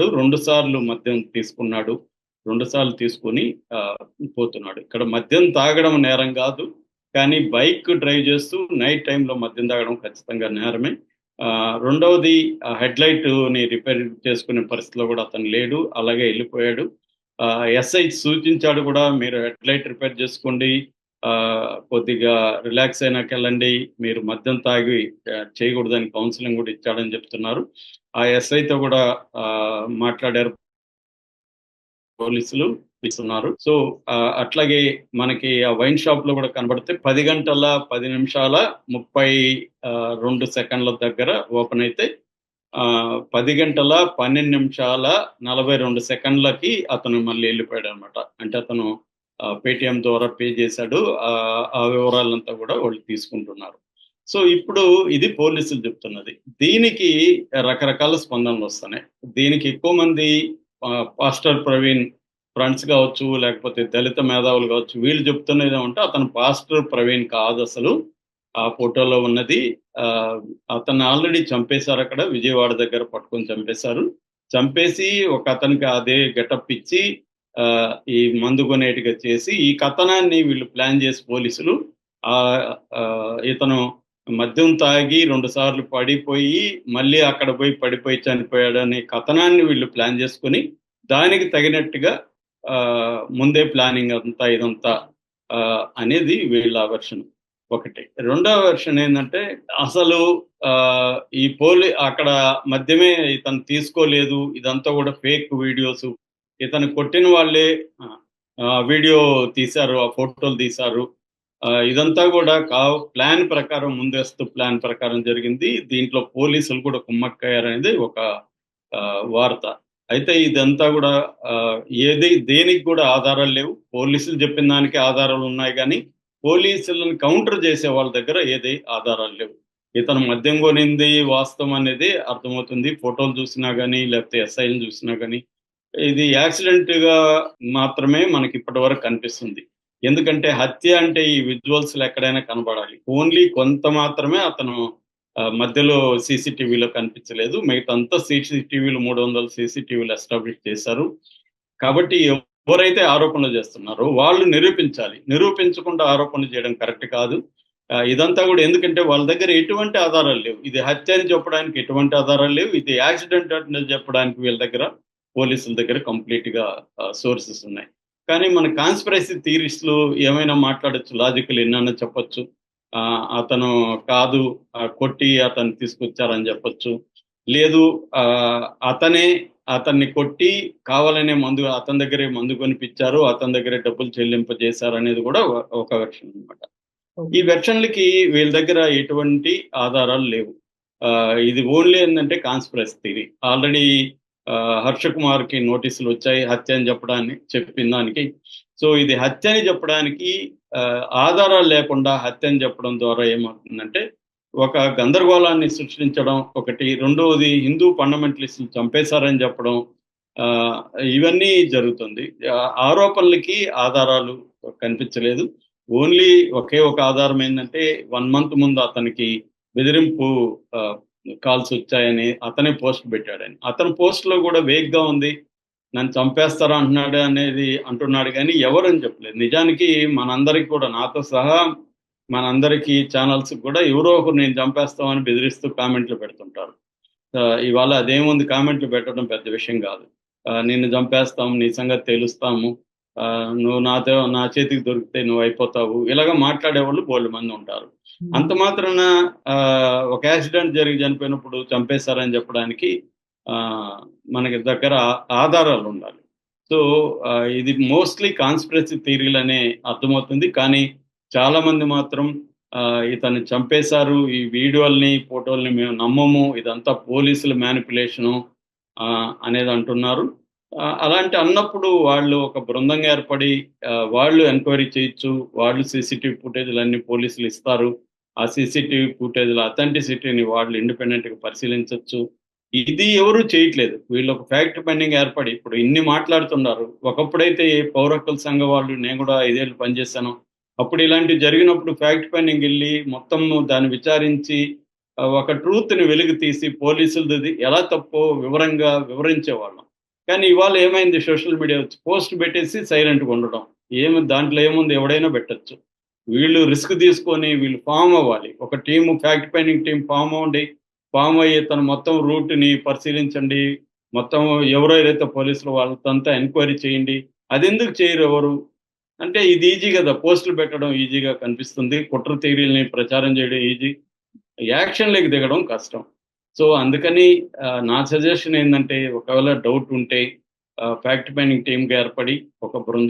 తీసుకున్నాడు రెండు సార్లు మద్యం తీసుకున్నాడు రెండు సార్లు తీసుకుని పోతున్నాడు. ఇక్కడ మద్యం తాగడం నేరం కాదు కానీ బైక్ డ్రైవ్ చేస్తూ నైట్ టైంలో మద్యం తాగడం ఖచ్చితంగా నేరమే. ఆ, రెండవది హెడ్ లైట్ని రిపేర్ చేసుకునే పరిస్థితిలో కూడా అతను లేడు అలాగే వెళ్ళిపోయాడు. ఎస్ఐ సూచించాడు కూడా మీరు హెడ్ లైట్ రిపేర్ చేసుకోండి ఆ, కొద్దిగా రిలాక్స్ అయినాక వెళ్ళండి మీరు మద్యం తాగి చేయకూడదని కౌన్సిలింగ్ కూడా ఇచ్చాడని చెప్తున్నారు. ఆ ఎస్ఐతో కూడా ఆ, మాట్లాడారు పోలీసులు ఇస్తున్నారు సో అట్లాగే మనకి ఆ వైన్ షాప్లో కూడా కనబడితే పది గంటల పది నిమిషాల ముప్పై ఆ, రెండు సెకండ్ల దగ్గర ఓపెన్ అయితే ఆ, పది గంటల పన్నెండు నిమిషాల నలభై రెండు సెకండ్లకి అతను మళ్ళీ వెళ్ళిపోయాడు అనమాట అంటే అతను పేటిఎం ద్వారా పే చేశాడు. ఆ, ఆ వివరాలంతా కూడా వాళ్ళు తీసుకుంటున్నారు. సో ఇప్పుడు ఇది పోలీసులు చెప్తున్నది. దీనికి రకరకాల స్పందనలు వస్తున్నాయి. దీనికి ఎక్కువ మంది పాస్టర్ ప్రవీణ్ ఫ్రెండ్స్ కావచ్చు లేకపోతే దళిత మేధావులు కావచ్చు వీళ్ళు చెప్తున్నది ఏమంటే అతను పాస్టర్ ప్రవీణ్ కాదు అసలు. ఆ ఫోటోలో ఉన్నది. ఆ, అతను ఆల్రెడీ చంపేశారు అక్కడ. విజయవాడ దగ్గర పట్టుకొని చంపేశారు. చంపేసి ఒక అతనికి అదే గెటప్ ఇచ్చి ఆ, ఈ మందు కొనేటిగా చేసి ఈ కథనాన్ని వీళ్ళు ప్లాన్ చేసి పోలీసులు ఆ, ఇతను మద్యం తాగి రెండు సార్లు పడిపోయి మళ్ళీ అక్కడ పోయి పడిపోయి చనిపోయాడు అనే కథనాన్ని వీళ్ళు ప్లాన్ చేసుకుని దానికి తగినట్టుగా ఆ, ముందే ప్లానింగ్ అంతా ఇదంతా ఆ, అనేది వీళ్ళ వెర్షన్ ఒకటి. రెండవ వెర్షన్ ఏంటంటే అసలు ఆ, ఈ పోలీ అక్కడ మద్యమే ఇతను తీసుకోలేదు ఇదంతా కూడా ఫేక్ వీడియోస్. ఇతను కొట్టిన వాళ్ళే వీడియో తీశారు ఆ ఫోటోలు తీశారు. ఇదంతా కూడా కా ప్లాన్ ప్రకారం ముందస్తు ప్లాన్ ప్రకారం జరిగింది. దీంట్లో పోలీసులు కూడా కుమ్మక్కయ్యారనేది ఒక ఆ, వార్త. అయితే ఇదంతా కూడా ఏది దేనికి కూడా ఆధారాలు లేవు. పోలీసులు చెప్పిన దానికి ఆధారాలు ఉన్నాయి కానీ పోలీసులను కౌంటర్ చేసే వాళ్ళ దగ్గర ఏది ఆధారాలు లేవు. ఇతను మద్యం కొనింది వాస్తవం అనేది అర్థమవుతుంది. ఫోటోలు చూసినా కానీ లేకపోతే ఎస్ఐలు చూసినా కానీ ఇది యాక్సిడెంట్గా మాత్రమే మనకి ఇప్పటి వరకు కనిపిస్తుంది. ఎందుకంటే హత్య అంటే ఈ విజువల్స్ ఎక్కడైనా కనబడాలి. ఓన్లీ కొంత మాత్రమే అతను మధ్యలో సీసీటీవీలో కనిపించలేదు. మిగతా అంతా సీసీటీవీలు మూడు వందల సీసీటీవీలు ఎస్టాబ్లిష్ చేశారు. కాబట్టి ఎవరైతే ఆరోపణలు చేస్తున్నారో వాళ్ళు నిరూపించాలి. నిరూపించకుండా ఆరోపణలు చేయడం కరెక్ట్ కాదు. ఇదంతా కూడా ఎందుకంటే వాళ్ళ దగ్గర ఎటువంటి ఆధారాలు లేవు. ఇది హత్య అని చెప్పడానికి ఎటువంటి ఆధారాలు లేవు. ఇది యాక్సిడెంట్ అని చెప్పడానికి వీళ్ళ దగ్గర పోలీసుల దగ్గర కంప్లీట్గా సోర్సెస్ ఉన్నాయి. కానీ మన కాన్స్పిరసీ థీరిస్టులు ఏమైనా మాట్లాడొచ్చు? లాజికల్ ఎన్నైనా చెప్పొచ్చు. ఆ, అతను కాదు కొట్టి అతను తీసుకొచ్చారని చెప్పొచ్చు. లేదు ఆ, అతనే అతన్ని కొట్టి కావాలనే మందు అతని దగ్గరే మందు కొనిపించారు అతని దగ్గరే డబ్బులు చెల్లింపజేశారు అనేది కూడా ఒక- వెర్షన్ అన్నమాట. ఈ వెర్షన్లకి వీళ్ళ దగ్గర ఎటువంటి ఆధారాలు లేవు. ఇది ఓన్లీ ఏంటంటే కాన్స్పిరసీ థియరీ ఆల్రెడీ హర్ష కుమార్కి నోటీసులు వచ్చాయి హత్య అని చెప్పడానికి చెప్పిన దానికి. సో ఇది హత్య అని చెప్పడానికి ఆ, ఆధారాలు లేకుండా హత్య అని చెప్పడం ద్వారా ఏమవుతుందంటే ఒక గందరగోళాన్ని సృష్టించడం ఒకటి. రెండవది హిందూ ఫండమెంటలిస్ట్ చంపేశారని చెప్పడం ఆ, ఇవన్నీ జరుగుతుంది. ఆరోపణలకి ఆధారాలు కనిపించలేదు. ఓన్లీ ఒకే ఒక ఆధారం ఏంటంటే వన్ మంత్ ముందు అతనికి బెదిరింపు కాల్స్ వచ్చాయని అతనే పోస్ట్ పెట్టాడని. అతని పోస్ట్లో కూడా వేగ్గా ఉంది నన్ను చంపేస్తారా అంటున్నాడు అనేది అంటున్నాడు కానీ ఎవరని చెప్పలేదు. నిజానికి మనందరికి కూడా నాతో సహా మనందరికీ ఛానల్స్ కూడా ఎవరో ఒకరు నేను చంపేస్తామని బెదిరిస్తూ కామెంట్లు పెడుతుంటారు. ఇవాళ అదేముంది? కామెంట్లు పెట్టడం పెద్ద విషయం కాదు. నిన్ను చంపేస్తాము నీ సంగతి తెలుస్తాము. ఆ, నువ్వు నాతో నా చేతికి దొరికితే నువ్వు అయిపోతావు. ఇలాగ మాట్లాడే వాళ్ళు బోల్డ్ మంది ఉంటారు. Hmm. అంత మాత్రాన ఆ, ఒక యాక్సిడెంట్ జరిగి చనిపోయినప్పుడు చంపేశారని చెప్పడానికి ఆ, మనకి దగ్గర ఆధారాలు ఉండాలి. సో ఇది మోస్ట్లీ కాన్స్పిరసీ థీరీలు అనే అర్థమవుతుంది. కానీ చాలా మంది మాత్రం ఆ, చంపేశారు. ఈ వీడియోల్ని ఫోటోల్ని మేము నమ్మము. ఇదంతా పోలీసుల మ్యానిపులేషను అనేది అంటున్నారు. అలాంటి అన్నప్పుడు వాళ్ళు ఒక బృందంగా ఏర్పడి వాళ్ళు ఎంక్వైరీ చేయొచ్చు. వాళ్ళు సీసీటీవీ ఫుటేజ్లు అన్ని పోలీసులు ఇస్తారు. ఆ సీసీటీవీ ఫుటేజ్ల అథెంటిసిటీని వాళ్ళు ఇండిపెండెంట్గా పరిశీలించవచ్చు ఇది ఎవరు చేయట్లేదు. వీళ్ళు ఒక ఫ్యాక్ట్ పెండింగ్ ఏర్పడి ఇప్పుడు ఇన్ని మాట్లాడుతున్నారు. ఒకప్పుడైతే పౌర హక్కుల సంఘ వాళ్ళు నేను కూడా ఐదేళ్ళు పనిచేశాను. అప్పుడు ఇలాంటివి జరిగినప్పుడు ఫ్యాక్ట్ పెండింగ్ వెళ్ళి మొత్తం దాన్ని విచారించి ఒక ట్రూత్ని వెలుగు తీసి పోలీసులది ఎలా తప్పో వివరంగా వివరించేవాళ్ళం. కానీ ఇవాళ ఏమైంది సోషల్ మీడియా వచ్చి పోస్ట్ పెట్టేసి సైలెంట్గా ఉండడం. ఏమి దాంట్లో ఏముంది ఎవడైనా పెట్టచ్చు. వీళ్ళు రిస్క్ తీసుకొని వీళ్ళు ఫామ్ అవ్వాలి. ఒక team fact finding team form అవ్వండి. ఫామ్ అయ్యి తన మొత్తం రూట్ని పరిశీలించండి. మొత్తం ఎవరైతే పోలీసులు వాళ్ళంతా ఎంక్వైరీ చేయండి. అది ఎందుకు చేయరు ఎవరు? అంటే ఇది ఈజీ కదా. పోస్టులు పెట్టడం ఈజీగా కనిపిస్తుంది. కుట్ర థియరీని ప్రచారం చేయడం ఈజీ. యాక్షన్లోకి దిగడం కష్టం. సో అందుకని నా సజెషన్ ఏంటంటే ఒకవేళ డౌట్ ఉంటే ఫ్యాక్ట్ ఫైండింగ్ టీమ్గా ఏర్పడి ఒక బృందం